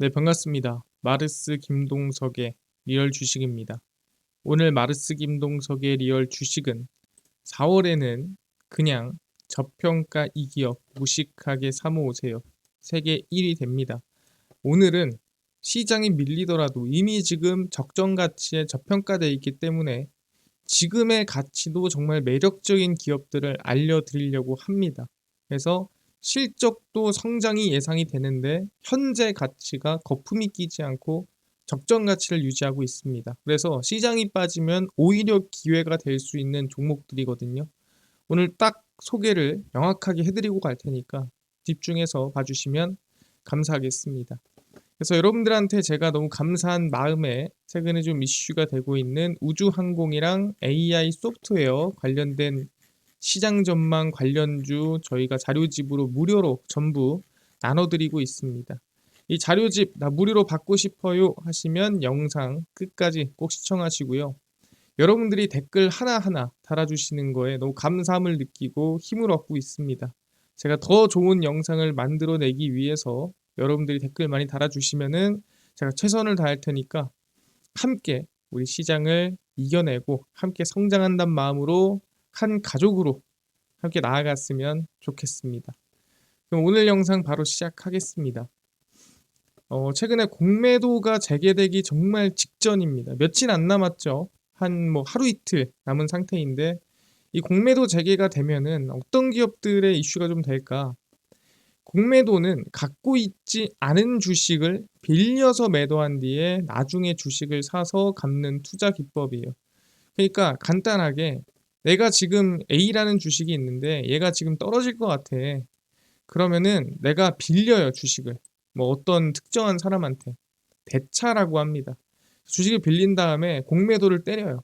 네, 반갑습니다. 마르스 김동석의 리얼 주식입니다. 오늘 마르스 김동석의 리얼 주식은 4월에는 그냥 저평가 이 기업 무식하게 사모으세요. 세계 1위 됩니다. 오늘은 시장이 밀리더라도 이미 지금 적정 가치에 저평가되어 있기 때문에 지금의 가치도 정말 매력적인 기업들을 알려드리려고 합니다. 그래서 실적도 성장이 예상이 되는데 현재 가치가 거품이 끼지 않고 적정 가치를 유지하고 있습니다. 그래서 시장이 빠지면 오히려 기회가 될 수 있는 종목들이거든요. 오늘 딱 소개를 명확하게 해드리고 갈 테니까 집중해서 봐주시면 감사하겠습니다. 그래서 여러분들한테 제가 너무 감사한 마음에 최근에 좀 이슈가 되고 있는 우주항공이랑 AI 소프트웨어 관련된 시장 전망 관련주 저희가 자료집으로 무료로 전부 나눠드리고 있습니다. 이 자료집 나 무료로 받고 싶어요 하시면 영상 끝까지 꼭 시청하시고요. 여러분들이 댓글 하나하나 달아주시는 거에 너무 감사함을 느끼고 힘을 얻고 있습니다. 제가 더 좋은 영상을 만들어내기 위해서 여러분들이 댓글 많이 달아주시면은 제가 최선을 다할 테니까 함께 우리 시장을 이겨내고 함께 성장한다는 마음으로 한 가족으로 함께 나아갔으면 좋겠습니다. 그럼 오늘 영상 바로 시작하겠습니다. 어, 최근에 공매도가 재개되기 정말 직전입니다. 며칠 안 남았죠. 한 뭐 하루 이틀 남은 상태인데 이 공매도 재개가 되면은 어떤 기업들의 이슈가 좀 될까? 공매도는 갖고 있지 않은 주식을 빌려서 매도한 뒤에 나중에 주식을 사서 갚는 투자 기법이에요. 그러니까 간단하게 내가 지금 A라는 주식이 있는데 얘가 지금 떨어질 것 같아. 그러면은 내가 빌려요 주식을. 뭐 어떤 특정한 사람한테 대차라고 합니다. 주식을 빌린 다음에 공매도를 때려요.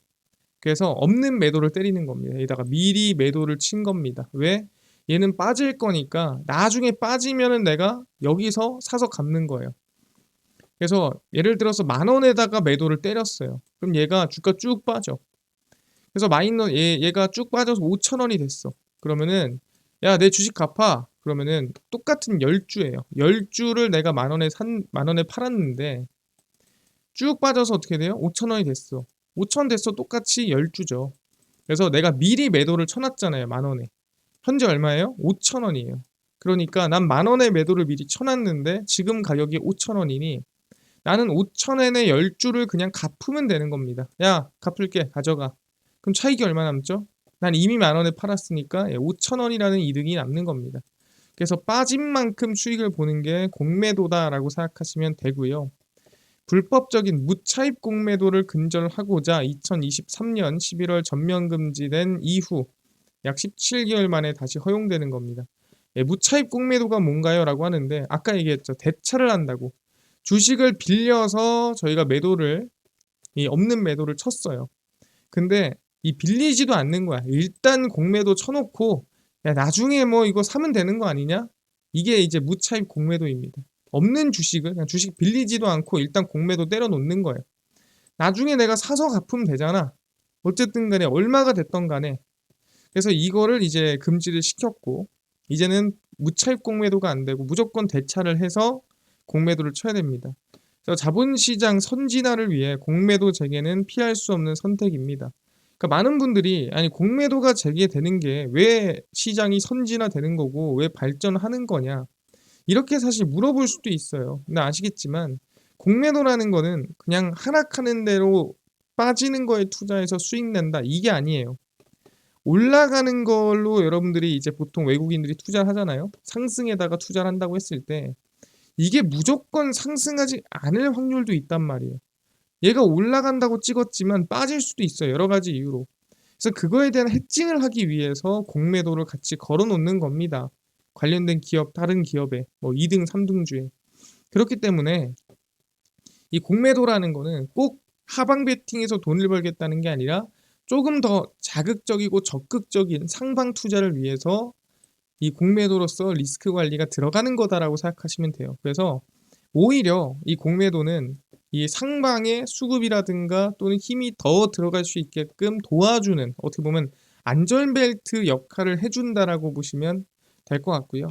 그래서 없는 매도를 때리는 겁니다. 여기다가 미리 매도를 친 겁니다. 왜? 얘는 빠질 거니까 나중에 빠지면은 내가 여기서 사서 갚는 거예요. 그래서 예를 들어서 만 원에다가 매도를 때렸어요. 그럼 얘가 주가 쭉 빠져. 그래서 마이너 얘, 얘가 쭉 빠져서 5천 원이 됐어. 그러면은 야 내 주식 갚아. 그러면은 똑같은 10주예요. 10주를 내가 만 원에 산 만 원에 팔았는데 쭉 빠져서 어떻게 돼요? 5천 원이 됐어. 5천 됐어 똑같이 10주죠. 그래서 내가 미리 매도를 쳐놨잖아요. 만 원에. 현재 얼마예요? 5천 원이에요. 그러니까 난 만 원의 매도를 미리 쳐놨는데 지금 가격이 5천 원이니 나는 5천 원에 10주를 그냥 갚으면 되는 겁니다. 야 갚을게 가져가. 그럼 차익이 얼마 남죠? 난 이미 만 원에 팔았으니까 5천 예, 원이라는 이득이 남는 겁니다. 그래서 빠진 만큼 수익을 보는 게 공매도다라고 생각하시면 되고요. 불법적인 무차입 공매도를 근절하고자 2023년 11월 전면 금지된 이후 약 17개월 만에 다시 허용되는 겁니다. 예, 무차입 공매도가 뭔가요? 라고 하는데 아까 얘기했죠. 대차를 한다고. 주식을 빌려서 저희가 매도를 이 없는 매도를 쳤어요. 근데 이 빌리지도 않는 거야. 일단 공매도 쳐놓고 야 나중에 뭐 이거 사면 되는 거 아니냐? 이게 이제 무차입 공매도입니다. 없는 주식을 그냥 주식 빌리지도 않고 일단 공매도 때려 놓는 거예요. 나중에 내가 사서 갚으면 되잖아. 어쨌든 간에 얼마가 됐던 간에 그래서 이거를 이제 금지를 시켰고 이제는 무차입 공매도가 안 되고 무조건 대차를 해서 공매도를 쳐야 됩니다. 그래서 자본시장 선진화를 위해 공매도 재개는 피할 수 없는 선택입니다. 그러니까 많은 분들이 아니 공매도가 재개되는 게 왜 시장이 선진화되는 거고 왜 발전하는 거냐 이렇게 사실 물어볼 수도 있어요. 근데 아시겠지만 공매도라는 거는 그냥 하락하는 대로 빠지는 거에 투자해서 수익 낸다 이게 아니에요. 올라가는 걸로 여러분들이 이제 보통 외국인들이 투자를 하잖아요. 상승에다가 투자를 한다고 했을 때 이게 무조건 상승하지 않을 확률도 있단 말이에요. 얘가 올라간다고 찍었지만 빠질 수도 있어요. 여러 가지 이유로. 그래서 그거에 대한 해칭을 하기 위해서 공매도를 같이 걸어 놓는 겁니다. 관련된 기업, 다른 기업에 뭐 2등, 3등주에. 그렇기 때문에 이 공매도라는 거는 꼭 하방 베팅에서 돈을 벌겠다는 게 아니라 조금 더 자극적이고 적극적인 상방 투자를 위해서 이 공매도로서 리스크 관리가 들어가는 거다라고 생각하시면 돼요. 그래서 오히려 이 공매도는 이 상방의 수급이라든가 또는 힘이 더 들어갈 수 있게끔 도와주는 어떻게 보면 안전벨트 역할을 해준다라고 보시면 될 것 같고요.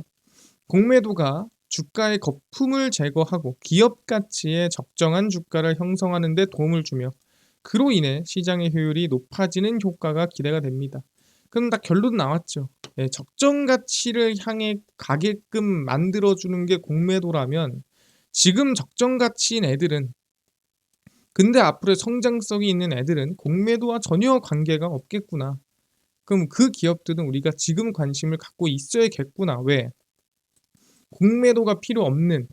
공매도가 주가의 거품을 제거하고 기업 가치의 적정한 주가를 형성하는 데 도움을 주며 그로 인해 시장의 효율이 높아지는 효과가 기대가 됩니다. 그럼 딱 결론 나왔죠. 예, 적정 가치를 향해 가게끔 만들어주는 게 공매도라면 지금 적정 가치인 애들은 근데 앞으로 성장성이 있는 애들은 공매도와 전혀 관계가 없겠구나. 그럼 그 기업들은 우리가 지금 관심을 갖고 있어야겠구나. 왜? 공매도가 필요 없는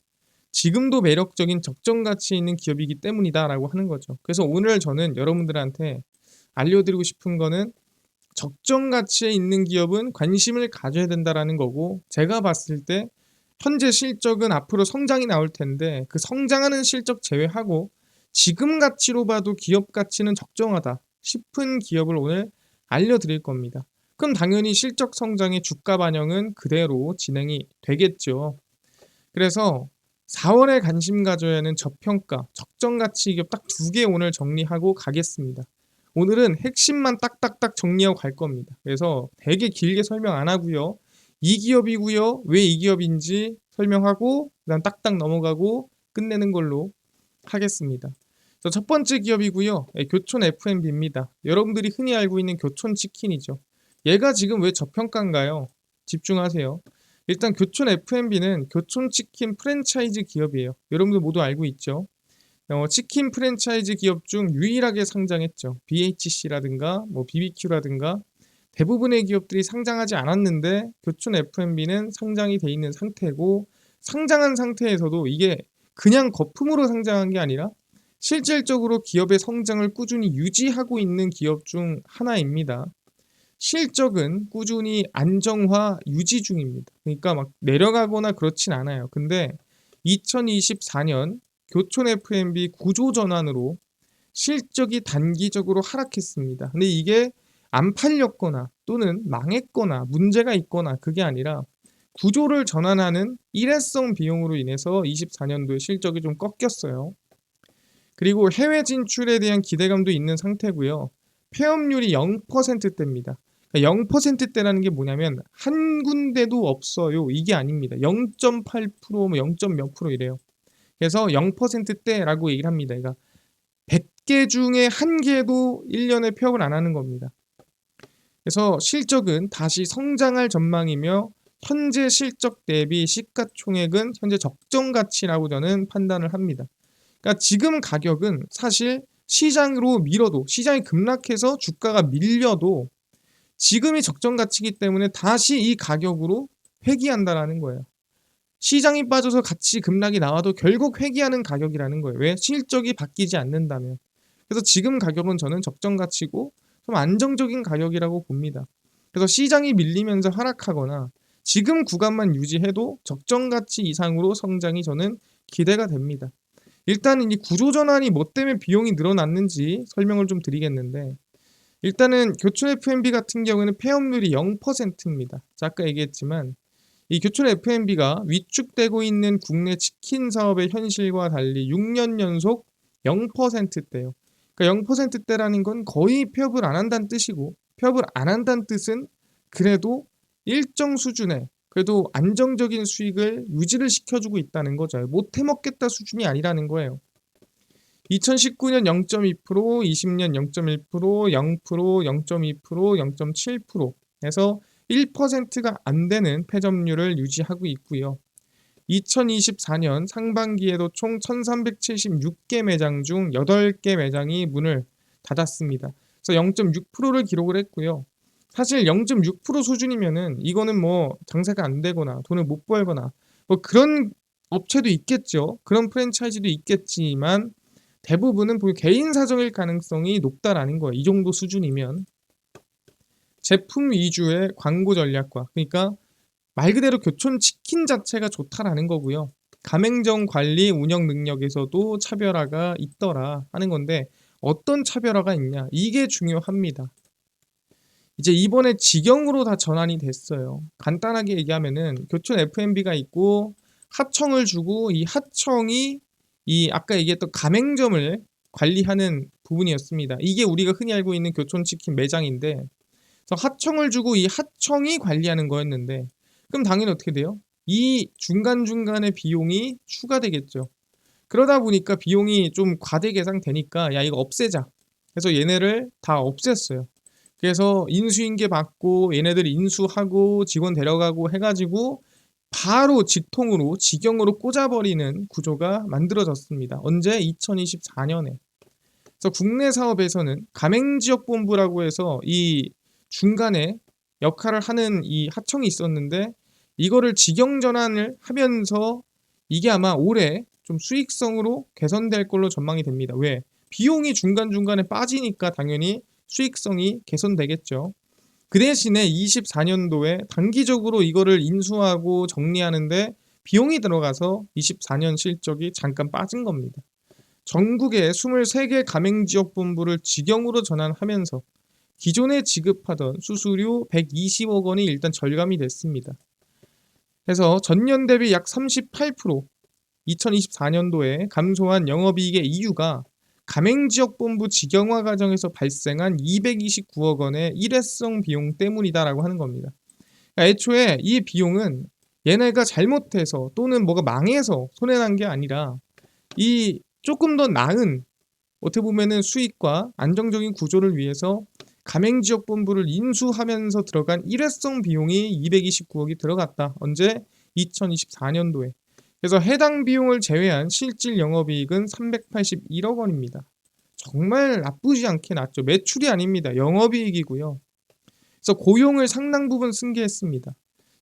지금도 매력적인 적정 가치 있는 기업이기 때문이다라고 하는 거죠. 그래서 오늘 저는 여러분들한테 알려드리고 싶은 거는 적정 가치에 있는 기업은 관심을 가져야 된다라는 거고 제가 봤을 때 현재 실적은 앞으로 성장이 나올 텐데 그 성장하는 실적 제외하고 지금 가치로 봐도 기업 가치는 적정하다 싶은 기업을 오늘 알려드릴 겁니다. 그럼 당연히 실적 성장의 주가 반영은 그대로 진행이 되겠죠. 그래서 4월에 관심 가져야 하는 저평가, 적정 가치 기업 딱 두 개 오늘 정리하고 가겠습니다. 오늘은 핵심만 딱딱딱 정리하고 갈 겁니다. 그래서 되게 길게 설명 안 하고요. 이 기업이고요. 왜 이 기업인지 설명하고 그다음 딱딱 넘어가고 끝내는 걸로 하겠습니다. 첫 번째 기업이고요. 예, 교촌 F&B입니다. 여러분들이 흔히 알고 있는 교촌 치킨이죠. 얘가 지금 왜 저평가인가요? 집중하세요. 일단 교촌 F&B는 교촌 치킨 프랜차이즈 기업이에요. 여러분들 모두 알고 있죠? 어, 치킨 프랜차이즈 기업 중 유일하게 상장했죠. BHC라든가 뭐 BBQ라든가 대부분의 기업들이 상장하지 않았는데 교촌 F&B는 상장이 돼 있는 상태고 상장한 상태에서도 이게 그냥 거품으로 상장한 게 아니라 실질적으로 기업의 성장을 꾸준히 유지하고 있는 기업 중 하나입니다. 실적은 꾸준히 안정화 유지 중입니다. 그러니까 막 내려가거나 그렇진 않아요. 근데 2024년 교촌 F&B 구조 전환으로 실적이 단기적으로 하락했습니다. 근데 이게 안 팔렸거나 또는 망했거나 문제가 있거나 그게 아니라 구조를 전환하는 일회성 비용으로 인해서 24년도에 실적이 좀 꺾였어요. 그리고 해외 진출에 대한 기대감도 있는 상태고요. 폐업률이 0%대입니다. 0%대라는 게 뭐냐면 한 군데도 없어요. 이게 아닙니다. 0.8%뭐 0. 몇 프로 이래요. 그래서 0%대라고 얘기를 합니다. 그러니까 100개 중에 한 개도 1년에 폐업을 안 하는 겁니다. 그래서 실적은 다시 성장할 전망이며 현재 실적 대비 시가총액은 현재 적정 가치라고 저는 판단을 합니다. 그러니까 지금 가격은 사실 시장으로 밀어도 시장이 급락해서 주가가 밀려도 지금이 적정 가치이기 때문에 다시 이 가격으로 회귀한다라는 거예요. 시장이 빠져서 가치 급락이 나와도 결국 회귀하는 가격이라는 거예요. 왜? 실적이 바뀌지 않는다면. 그래서 지금 가격은 저는 적정 가치고 좀 안정적인 가격이라고 봅니다. 그래서 시장이 밀리면서 하락하거나 지금 구간만 유지해도 적정 가치 이상으로 성장이 저는 기대가 됩니다. 일단은 이 구조 전환이 뭐 때문에 비용이 늘어났는지 설명을 좀 드리겠는데 일단은 교촌 F&B 같은 경우에는 폐업률이 0%입니다. 자, 아까 얘기했지만 이 교촌 F&B가 위축되고 있는 국내 치킨 사업의 현실과 달리 6년 연속 0%대요. 그러니까 0%대라는 건 거의 폐업을 안 한다는 뜻이고 폐업을 안 한다는 뜻은 그래도 일정 수준의 그래도 안정적인 수익을 유지를 시켜주고 있다는 거죠. 못 해먹겠다 수준이 아니라는 거예요. 2019년 0.2%, 20년 0.1%, 0%, 0.2%, 0.7% 해서 1%가 안 되는 폐점률을 유지하고 있고요. 2024년 상반기에도 총 1376개 매장 중 8개 매장이 문을 닫았습니다. 그래서 0.6%를 기록을 했고요. 사실 0.6% 수준이면은 이거는 뭐 장사가 안 되거나 돈을 못 벌거나 뭐 그런 업체도 있겠죠. 그런 프랜차이즈도 있겠지만 대부분은 개인 사정일 가능성이 높다라는 거예요. 이 정도 수준이면 제품 위주의 광고 전략과 그러니까 말 그대로 교촌 치킨 자체가 좋다라는 거고요. 가맹점 관리 운영 능력에서도 차별화가 있더라 하는 건데 어떤 차별화가 있냐 이게 중요합니다. 이제 이번에 직영으로 다 전환이 됐어요. 간단하게 얘기하면은 교촌 F&B가 있고 하청을 주고 이 하청이 이 아까 얘기했던 가맹점을 관리하는 부분이었습니다. 이게 우리가 흔히 알고 있는 교촌치킨 매장인데 하청을 주고 이 하청이 관리하는 거였는데 그럼 당연히 어떻게 돼요? 이 중간중간에 비용이 추가되겠죠. 그러다 보니까 비용이 좀 과대 계상되니까 야 이거 없애자. 그래서 얘네를 다 없앴어요. 그래서 인수인계 받고 얘네들 인수하고 직원 데려가고 해가지고 바로 직통으로 직영으로 꽂아버리는 구조가 만들어졌습니다. 언제? 2024년에. 그래서 국내 사업에서는 가맹지역본부라고 해서 이 중간에 역할을 하는 이 하청이 있었는데 이거를 직영 전환을 하면서 이게 아마 올해 좀 수익성으로 개선될 걸로 전망이 됩니다. 왜? 비용이 중간중간에 빠지니까 당연히 수익성이 개선되겠죠. 그 대신에 24년도에 단기적으로 이거를 인수하고 정리하는데 비용이 들어가서 24년 실적이 잠깐 빠진 겁니다. 전국의 23개 가맹지역본부를 직영으로 전환하면서 기존에 지급하던 수수료 120억 원이 일단 절감이 됐습니다. 그래서 전년 대비 약 38% 2024년도에 감소한 영업이익의 이유가 가맹지역본부 직영화 과정에서 발생한 229억 원의 일회성 비용 때문이다라고 하는 겁니다. 그러니까 애초에 이 비용은 얘네가 잘못해서 또는 뭐가 망해서 손해난 게 아니라 이 조금 더 나은 어떻게 보면은 수익과 안정적인 구조를 위해서 가맹지역본부를 인수하면서 들어간 일회성 비용이 229억이 들어갔다. 언제? 2024년도에. 그래서 해당 비용을 제외한 실질 영업이익은 381억 원입니다. 정말 나쁘지 않게 났죠. 매출이 아닙니다. 영업이익이고요. 그래서 고용을 상당 부분 승계했습니다.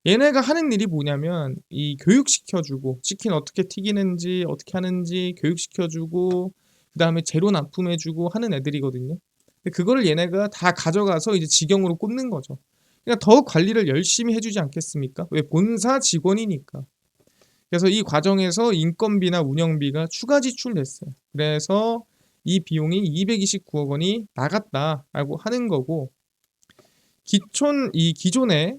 얘네가 하는 일이 뭐냐면 이 교육시켜주고 치킨 어떻게 튀기는지 어떻게 하는지 교육시켜주고 그 다음에 재료 납품해주고 하는 애들이거든요. 근데 그거를 얘네가 다 가져가서 이제 직영으로 꼽는 거죠. 그러니까 더 관리를 열심히 해주지 않겠습니까? 왜 본사 직원이니까. 그래서 이 과정에서 인건비나 운영비가 추가 지출됐어요. 그래서 이 비용이 229억 원이 나갔다라고 하는 거고 기촌 이 기존의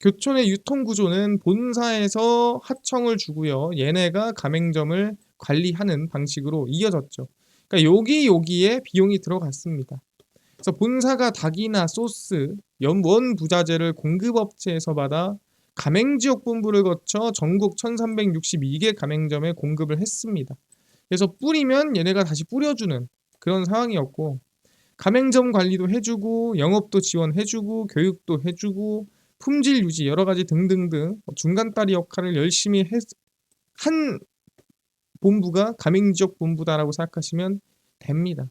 교촌의 유통 구조는 본사에서 하청을 주고요. 얘네가 가맹점을 관리하는 방식으로 이어졌죠. 그러니까 여기 여기에 비용이 들어갔습니다. 그래서 본사가 닭이나 소스, 연원 부자재를 공급업체에서 받아 가맹지역 본부를 거쳐 전국 1362개 가맹점에 공급을 했습니다. 그래서 뿌리면 얘네가 다시 뿌려주는 그런 상황이었고 가맹점 관리도 해주고 영업도 지원해주고 교육도 해주고 품질 유지 여러 가지 등등등 중간다리 역할을 열심히 했, 한 본부가 가맹지역 본부다라고 생각하시면 됩니다.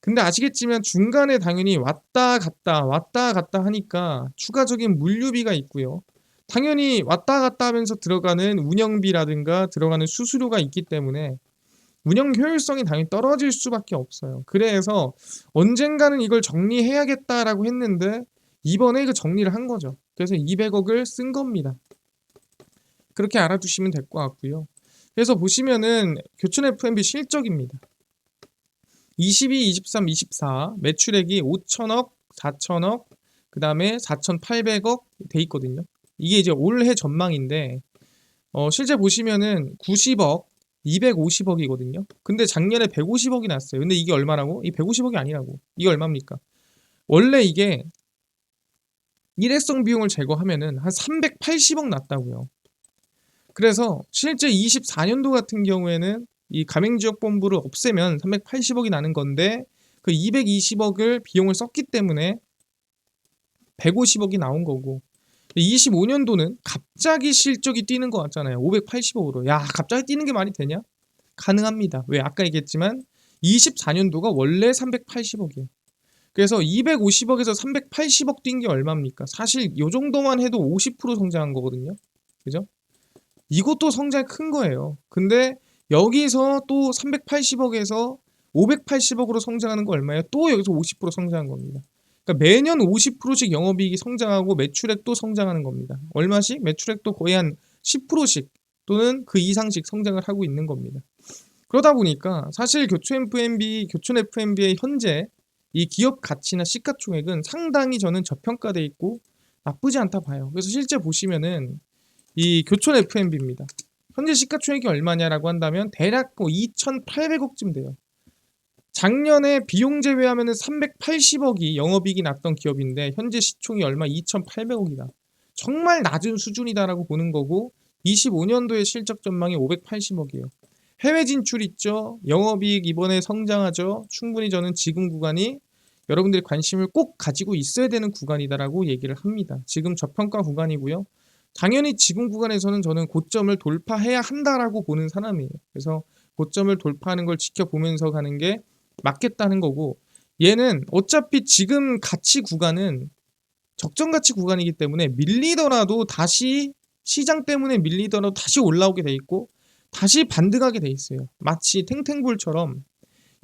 근데 아시겠지만 중간에 당연히 왔다 갔다 왔다 갔다 하니까 추가적인 물류비가 있고요. 당연히 왔다 갔다 하면서 들어가는 운영비라든가 들어가는 수수료가 있기 때문에 운영 효율성이 당연히 떨어질 수밖에 없어요. 그래서 언젠가는 이걸 정리해야겠다라고 했는데 이번에 그 정리를 한 거죠. 그래서 200억을 쓴 겁니다. 그렇게 알아두시면 될 것 같고요. 그래서 보시면은 교촌 F&B 실적입니다. 22, 23, 24 매출액이 5천억, 4천억, 그 다음에 4,800억 돼 있거든요. 이게 이제 올해 전망인데 어, 실제 보시면은 90억, 250억이거든요. 근데 작년에 150억이 났어요. 근데 이게 얼마라고? 이 150억이 아니라고. 이게 얼마입니까? 원래 이게 일회성 비용을 제거하면은 한 380억 났다고요. 그래서 실제 24년도 같은 경우에는 이 가맹지역본부를 없애면 380억이 나는 건데 그 220억을 비용을 썼기 때문에 150억이 나온 거고 25년도는 갑자기 실적이 뛰는 것 같잖아요. 580억으로. 야, 갑자기 뛰는 게 말이 되냐? 가능합니다. 왜? 아까 얘기했지만 24년도가 원래 380억이에요. 그래서 250억에서 380억 뛴 게 얼마입니까? 사실 이 정도만 해도 50% 성장한 거거든요. 그죠? 이것도 성장이 큰 거예요. 근데 여기서 또 380억에서 580억으로 성장하는 거 얼마예요? 또 여기서 50% 성장한 겁니다. 그러니까 매년 50%씩 영업이익이 성장하고 매출액도 성장하는 겁니다. 얼마씩? 매출액도 거의 한 10%씩 또는 그 이상씩 성장을 하고 있는 겁니다. 그러다 보니까 사실 교촌 FMB, 교촌 FMB의 현재 이 기업 가치나 시가총액은 상당히 저는 저평가돼 있고 나쁘지 않다 봐요. 그래서 실제 보시면은 이 교촌 FMB입니다. 현재 시가총액이 얼마냐라고 한다면 대략 2,800억쯤 뭐 돼요. 작년에 비용 제외하면 380억이 영업이익이 났던 기업인데 현재 시총이 얼마 2,800억이다. 정말 낮은 수준이다라고 보는 거고 25년도에 실적 전망이 580억이에요. 해외 진출 있죠. 영업이익 이번에 성장하죠. 충분히 저는 지금 구간이 여러분들이 관심을 꼭 가지고 있어야 되는 구간이다라고 얘기를 합니다. 지금 저평가 구간이고요. 당연히 지금 구간에서는 저는 고점을 돌파해야 한다라고 보는 사람이에요. 그래서 고점을 돌파하는 걸 지켜보면서 가는 게 맞겠다는 거고 얘는 어차피 지금 가치 구간은 적정 가치 구간이기 때문에 밀리더라도 다시 시장 때문에 밀리더라도 다시 올라오게 돼 있고 다시 반등하게 돼 있어요. 마치 탱탱볼처럼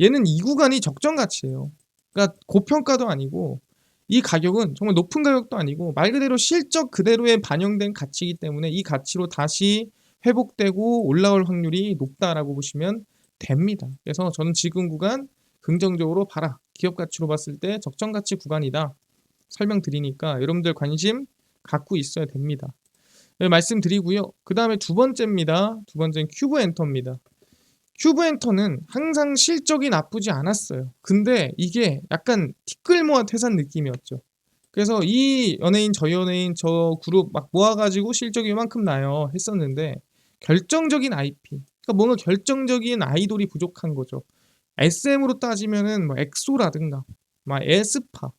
얘는 이 구간이 적정 가치예요. 그러니까 고평가도 아니고 이 가격은 정말 높은 가격도 아니고 말 그대로 실적 그대로에 반영된 가치이기 때문에 이 가치로 다시 회복되고 올라올 확률이 높다라고 보시면 됩니다. 그래서 저는 지금 구간 긍정적으로 봐라. 기업 가치로 봤을 때 적정 가치 구간이다. 설명드리니까 여러분들 관심 갖고 있어야 됩니다. 네, 말씀드리고요. 그 다음에 두 번째입니다. 두 번째는 큐브 엔터입니다. 큐브 엔터는 항상 실적이 나쁘지 않았어요. 근데 이게 약간 티끌 모아 태산 느낌이었죠. 그래서 이 연예인 저 연예인 저 그룹 막 모아가지고 실적이 이만큼 나요 했었는데 결정적인 IP 그러니까 뭔가 결정적인 아이돌이 부족한 거죠. SM으로 따지면은 뭐 엑소라든가 막 에스파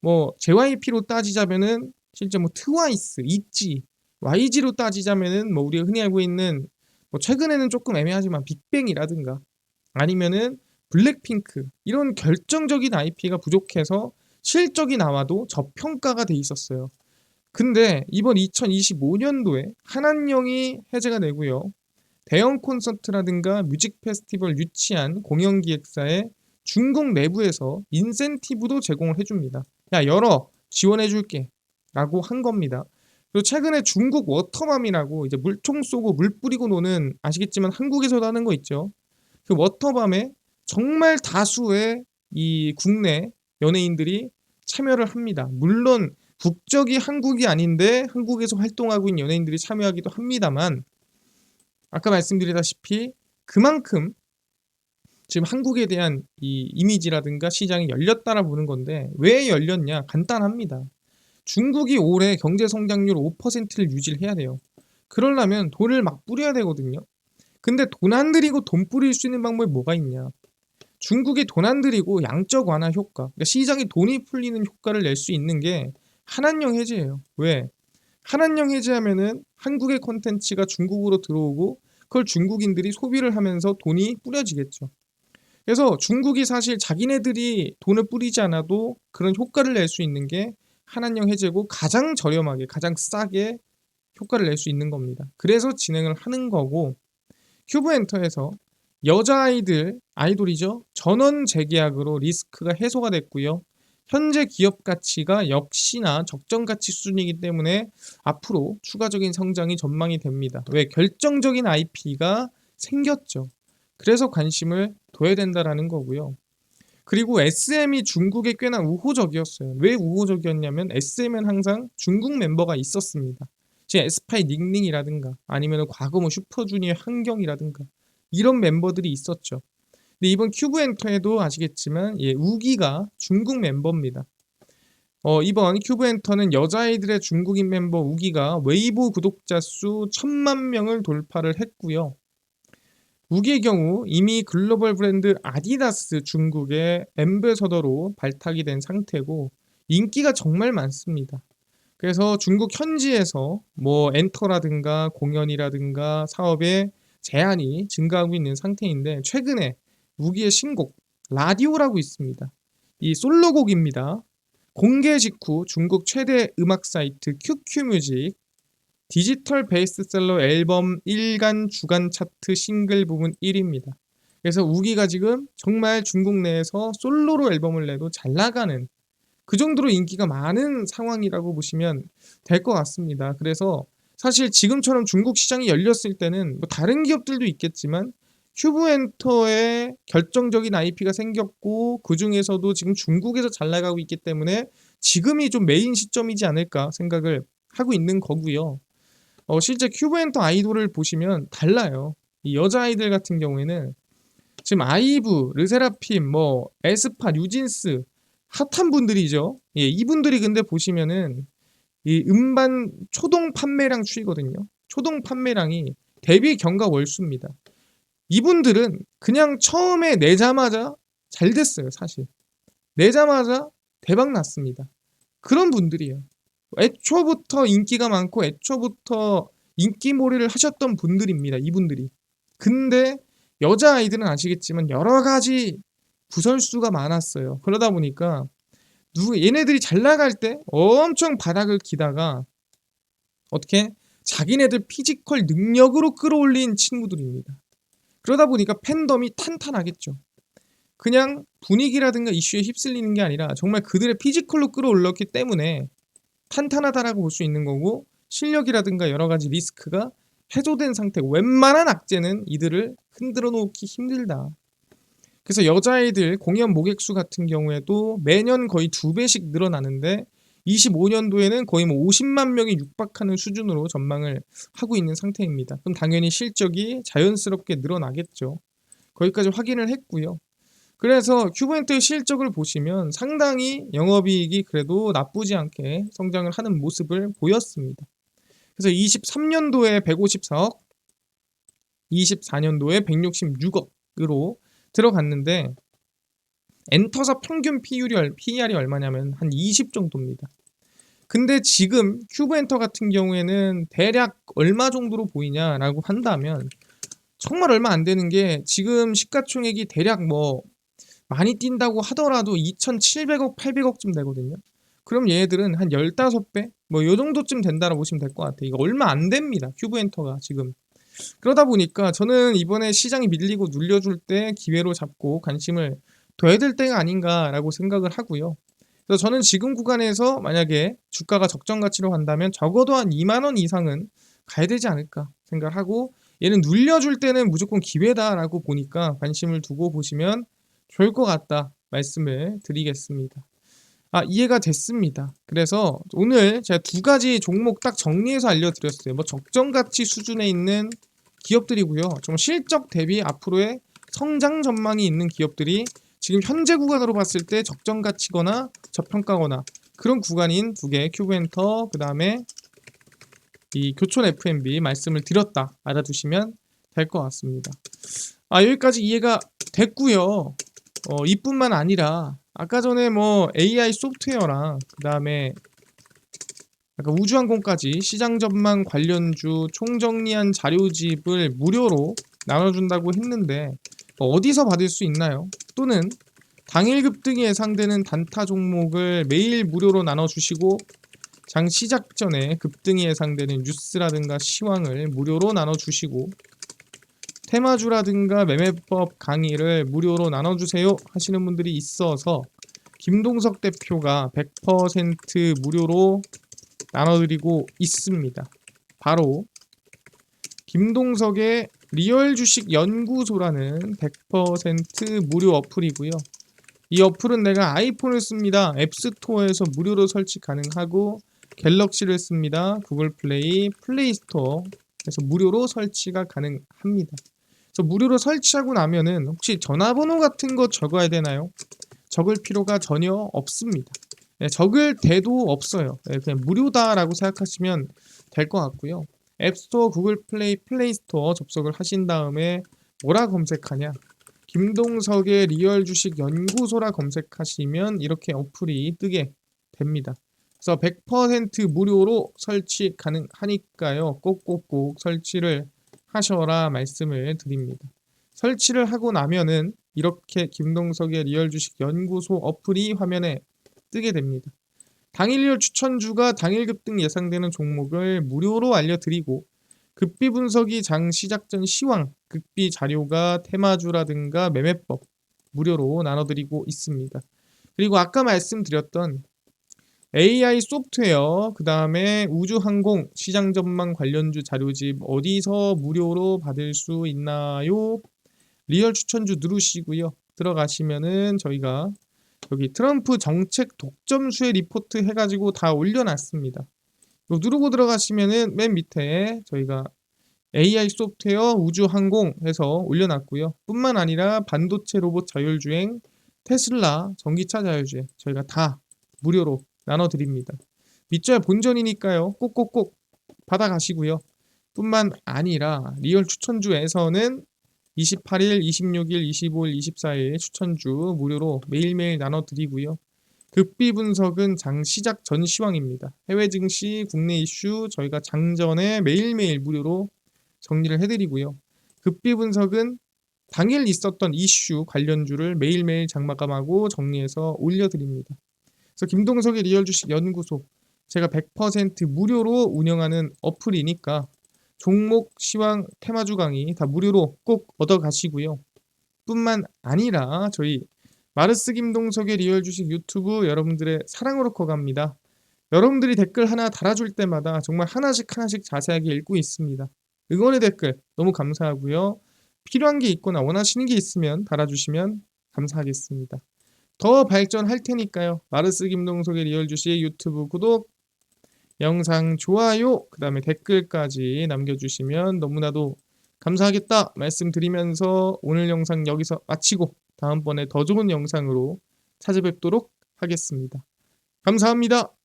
뭐 JYP로 따지자면은 실제 뭐 트와이스, 있지, YG로 따지자면은 뭐 우리가 흔히 알고 있는 뭐 최근에는 조금 애매하지만 빅뱅이라든가 아니면은 블랙핑크 이런 결정적인 IP가 부족해서 실적이 나와도 저평가가 돼 있었어요. 근데 이번 2025년도에 한한령이 해제가 되고요. 대형 콘서트라든가 뮤직 페스티벌 유치한 공연 기획사에 중국 내부에서 인센티브도 제공을 해줍니다. 야 열어 지원해줄게 라고 한 겁니다. 그리고 최근에 중국 워터밤이라고 이제 물총 쏘고 물 뿌리고 노는 아시겠지만 한국에서도 하는 거 있죠. 그 워터밤에 정말 다수의 이 국내 연예인들이 참여를 합니다. 물론 국적이 한국이 아닌데 한국에서 활동하고 있는 연예인들이 참여하기도 합니다만 아까 말씀드리다시피 그만큼 지금 한국에 대한 이 이미지라든가 시장이 열렸다라 보는 건데 왜 열렸냐 간단합니다. 중국이 올해 경제 성장률 5%를 유지를 해야 돼요. 그러려면 돈을 막 뿌려야 되거든요. 근데 돈 안 들이고 돈 뿌릴 수 있는 방법이 뭐가 있냐? 중국이 돈 안 들이고 양적 완화 효과, 그러니까 시장이 돈이 풀리는 효과를 낼 수 있는 게 한한령 해제예요. 왜? 한한령 해제하면은 한국의 콘텐츠가 중국으로 들어오고 그걸 중국인들이 소비를 하면서 돈이 뿌려지겠죠. 그래서 중국이 사실 자기네들이 돈을 뿌리지 않아도 그런 효과를 낼 수 있는 게 한한령 해제고 가장 저렴하게 가장 싸게 효과를 낼 수 있는 겁니다. 그래서 진행을 하는 거고 큐브 엔터에서 여자아이들 아이돌이죠. 전원 재계약으로 리스크가 해소가 됐고요. 현재 기업 가치가 역시나 적정 가치 수준이기 때문에 앞으로 추가적인 성장이 전망이 됩니다. 왜 결정적인 IP가 생겼죠. 그래서 관심을 둬야 된다라는 거고요. 그리고 SM이 중국에 꽤나 우호적이었어요. 왜 우호적이었냐면 SM은 항상 중국 멤버가 있었습니다. 지금 에스파이 닝닝이라든가 아니면 과거 뭐 슈퍼주니어 한경이라든가 이런 멤버들이 있었죠. 근데 이번 큐브 엔터에도 아시겠지만 예, 우기가 중국 멤버입니다. 어, 이번 큐브 엔터는 여자아이들의 중국인 멤버 우기가 웨이보 구독자 수 천만 명을 돌파를 했고요. 우기의 경우 이미 글로벌 브랜드 아디다스 중국의 엠베서더로 발탁이 된 상태고 인기가 정말 많습니다. 그래서 중국 현지에서 뭐 엔터라든가 공연이라든가 사업에 제한이 증가하고 있는 상태인데 최근에 우기의 신곡 라디오라고 있습니다. 이 솔로곡입니다. 공개 직후 중국 최대 음악 사이트 QQ뮤직 디지털 베스트셀러 앨범 1간 주간 차트 싱글 부분 1위입니다. 그래서 우기가 지금 정말 중국 내에서 솔로로 앨범을 내도 잘 나가는 그 정도로 인기가 많은 상황이라고 보시면 될 것 같습니다. 그래서 사실 지금처럼 중국 시장이 열렸을 때는 뭐 다른 기업들도 있겠지만 큐브엔터의 결정적인 IP가 생겼고 그 중에서도 지금 중국에서 잘 나가고 있기 때문에 지금이 좀 메인 시점이지 않을까 생각을 하고 있는 거고요. 어, 실제 큐브 엔터 아이돌을 보시면 달라요. 이 여자 아이들 같은 경우에는 지금 아이브, 르세라핌, 뭐 에스파, 뉴진스 핫한 분들이죠. 예, 이분들이 근데 보시면은 이 음반 초동 판매량 추이거든요. 초동 판매량이 대비 경과 월수입니다. 이분들은 그냥 처음에 내자마자 잘 됐어요, 사실. 내자마자 대박 났습니다. 그런 분들이에요. 애초부터 인기가 많고 애초부터 인기몰이를 하셨던 분들입니다. 이분들이. 근데 여자 아이들은 아시겠지만 여러 가지 구설수가 많았어요. 그러다 보니까 누구 얘네들이 잘 나갈 때 엄청 바닥을 기다가 어떻게 자기네들 피지컬 능력으로 끌어올린 친구들입니다. 그러다 보니까 팬덤이 탄탄하겠죠. 그냥 분위기라든가 이슈에 휩쓸리는 게 아니라 정말 그들의 피지컬로 끌어올렸기 때문에 탄탄하다라고 볼 수 있는 거고 실력이라든가 여러 가지 리스크가 해소된 상태 웬만한 악재는 이들을 흔들어 놓기 힘들다. 그래서 여자아이들 공연 모객수 같은 경우에도 매년 거의 두 배씩 늘어나는데 25년도에는 거의 뭐 50만 명이 육박하는 수준으로 전망을 하고 있는 상태입니다. 그럼 당연히 실적이 자연스럽게 늘어나겠죠. 거기까지 확인을 했고요. 그래서 큐브엔트의 실적을 보시면 상당히 영업이익이 그래도 나쁘지 않게 성장을 하는 모습을 보였습니다. 그래서 23년도에 154억, 24년도에 166억으로 들어갔는데 엔터사 평균 PER이, PER이 얼마냐면 한 20 정도입니다. 근데 지금 큐브 엔터 같은 경우에는 대략 얼마 정도로 보이냐라고 한다면 정말 얼마 안 되는 게 지금 시가총액이 대략 뭐 많이 뛴다고 하더라도 2,700억, 800억쯤 되거든요. 그럼 얘네들은 한 15배? 뭐 요 정도쯤 된다고 보시면 될 것 같아요. 이거 얼마 안 됩니다. 큐브 엔터가 지금. 그러다 보니까 저는 이번에 시장이 밀리고 눌려줄 때 기회로 잡고 관심을 둬야 될 때가 아닌가라고 생각을 하고요. 그래서 저는 지금 구간에서 만약에 주가가 적정 가치로 간다면 적어도 한 2만 원 이상은 가야 되지 않을까 생각을 하고 얘는 눌려줄 때는 무조건 기회다라고 보니까 관심을 두고 보시면 좋을 것 같다 말씀을 드리겠습니다. 아 이해가 됐습니다. 그래서 오늘 제가 두 가지 종목 딱 정리해서 알려드렸어요. 뭐 적정 가치 수준에 있는 기업들이고요. 좀 실적 대비 앞으로의 성장 전망이 있는 기업들이 지금 현재 구간으로 봤을 때 적정 가치거나 저평가거나 그런 구간인 두 개 큐브엔터 그 다음에 이 교촌 FMB 말씀을 드렸다 알아두시면 될 것 같습니다. 아 여기까지 이해가 됐고요. 어, 이뿐만 아니라 아까 전에 뭐 AI 소프트웨어랑 그 다음에 우주항공까지 시장 전망 관련주 총정리한 자료집을 무료로 나눠준다고 했는데 뭐 어디서 받을 수 있나요? 또는 당일 급등이 예상되는 단타 종목을 매일 무료로 나눠주시고 장 시작 전에 급등이 예상되는 뉴스라든가 시황을 무료로 나눠주시고 테마주라든가 매매법 강의를 무료로 나눠주세요 하시는 분들이 있어서 김동석 대표가 100% 무료로 나눠드리고 있습니다. 바로 김동석의 리얼 주식 연구소라는 100% 무료 어플이고요. 이 어플은 내가 아이폰을 씁니다. 앱스토어에서 무료로 설치 가능하고 갤럭시를 씁니다. 구글 플레이, 플레이 스토어에서 무료로 설치가 가능합니다. 그래서 무료로 설치하고 나면은 혹시 전화번호 같은 거 적어야 되나요? 적을 필요가 전혀 없습니다. 네, 적을 대도 없어요. 네, 그냥 무료다라고 생각하시면 될 것 같고요. 앱스토어, 구글 플레이, 플레이스토어 접속을 하신 다음에 뭐라 검색하냐? 김동석의 리얼 주식 연구소라 검색하시면 이렇게 어플이 뜨게 됩니다. 그래서 100% 무료로 설치 가능하니까요. 꼭꼭꼭 설치를 하셔라 말씀을 드립니다. 설치를 하고 나면은 이렇게 김동석의 리얼 주식 연구소 어플이 화면에 뜨게 됩니다. 당일일 추천주가 당일 급등 예상되는 종목을 무료로 알려드리고 급비 분석이 장 시작 전 시황, 급비 자료가 테마주라든가 매매법 무료로 나눠드리고 있습니다. 그리고 아까 말씀드렸던 AI 소프트웨어, 그 다음에 우주항공 시장 전망 관련주 자료집 어디서 무료로 받을 수 있나요? 리얼 추천주 누르시고요. 들어가시면은 저희가 여기 트럼프 정책 독점수의 리포트 해가지고 다 올려놨습니다. 이거 누르고 들어가시면은 맨 밑에 저희가 AI 소프트웨어 우주항공 해서 올려놨고요. 뿐만 아니라 반도체 로봇 자율주행, 테슬라 전기차 자율주행 저희가 다 무료로 나눠드립니다. 밑줄 본전이니까요. 꼭꼭꼭 받아가시고요. 뿐만 아니라 리얼 추천주에서는 28일, 26일, 25일, 24일 추천주 무료로 매일매일 나눠드리고요. 급비 분석은 장 시작 전 시황입니다. 해외 증시, 국내 이슈 저희가 장전에 매일매일 무료로 정리를 해드리고요. 급비 분석은 당일 있었던 이슈 관련주를 매일매일 장마감하고 정리해서 올려드립니다. 그래서 김동석의 리얼 주식 연구소 제가 100% 무료로 운영하는 어플이니까 종목, 시황, 테마주 강의 다 무료로 꼭 얻어 가시고요. 뿐만 아니라 저희 마르스 김동석의 리얼 주식 유튜브 여러분들의 사랑으로 커갑니다. 여러분들이 댓글 하나 달아줄 때마다 정말 하나씩 하나씩 자세하게 읽고 있습니다. 응원의 댓글 너무 감사하고요. 필요한 게 있거나 원하시는 게 있으면 달아주시면 감사하겠습니다. 더 발전할 테니까요. 마르스 김동석의 리얼 주식 유튜브 구독, 영상 좋아요, 그 다음에 댓글까지 남겨주시면 너무나도 감사하겠다 말씀드리면서 오늘 영상 여기서 마치고 다음번에 더 좋은 영상으로 찾아뵙도록 하겠습니다. 감사합니다.